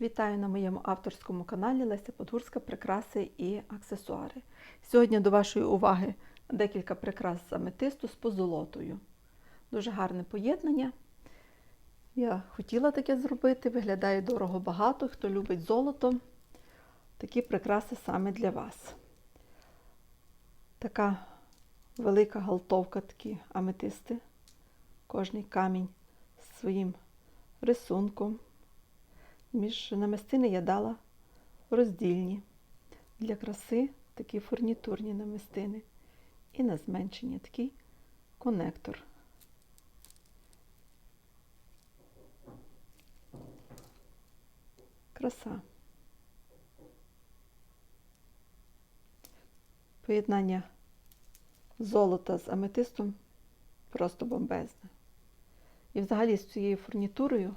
Вітаю на моєму авторському каналі Леся Подгурська Прикраси і аксесуари. Сьогодні до вашої уваги декілька прикрас з аметисту з позолотою. Дуже гарне поєднання. Я хотіла таке зробити, виглядає дорого багато. Хто любить золото, такі прикраси саме для вас. Така велика галтовка, такі аметисти. Кожний камінь з своїм рисунком. Між намистини я дала роздільні для краси такі фурнітурні намистини. І на зменшення такий конектор. Краса. Поєднання золота з аметистом просто бомбезне. І взагалі з цією фурнітурою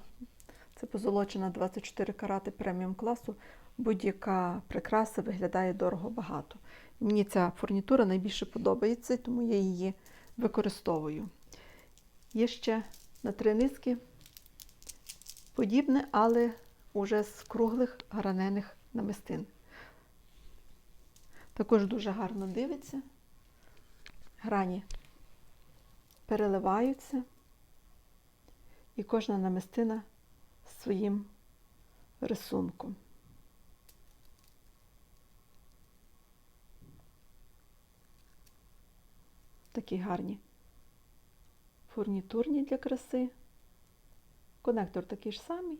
це позолочена 24 карати преміум класу. Будь-яка прикраса виглядає дорого багато. Мені ця фурнітура найбільше подобається, тому я її використовую. Є ще на три низки подібне, але уже з круглих гранених намистин. Також дуже гарно дивиться. Грані переливаються, і кожна намистина своїм рисунком. Такі гарні фурнітурні для краси. Конектор такий ж самий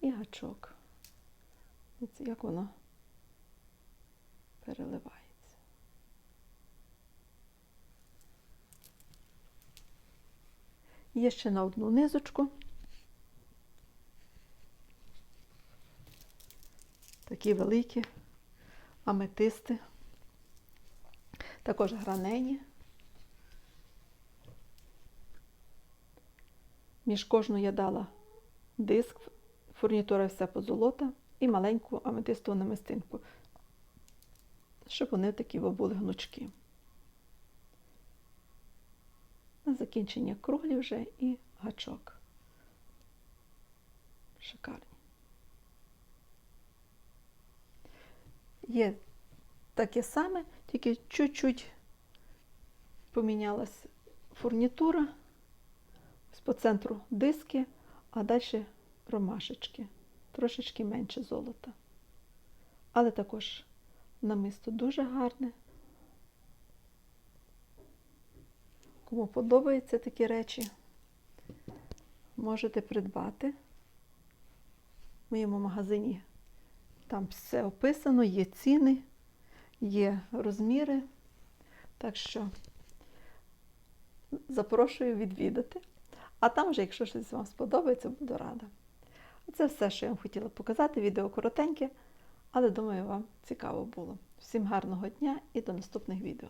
і гачок. Як воно переливається. Є ще на одну низочку. Такі великі аметисти, також гранені. Між кожну я дала диск, фурнітура вся позолота і маленьку аметистову намистинку, щоб вони такі були гнучки. На закінчення круглі вже і гачок. Шикарні. Є таке саме, тільки чуть-чуть помінялась фурнітура. По центру диски, а далі ромашечки. Трошечки менше золота. Але також намисто дуже гарне. Кому подобаються такі речі, можете придбати. В моєму магазині там все описано, є ціни, є розміри. Так що запрошую відвідати. А там вже, якщо щось вам сподобається, буду рада. Це все, що я вам хотіла показати. Відео коротеньке, але думаю, вам цікаво було. Всім гарного дня і до наступних відео.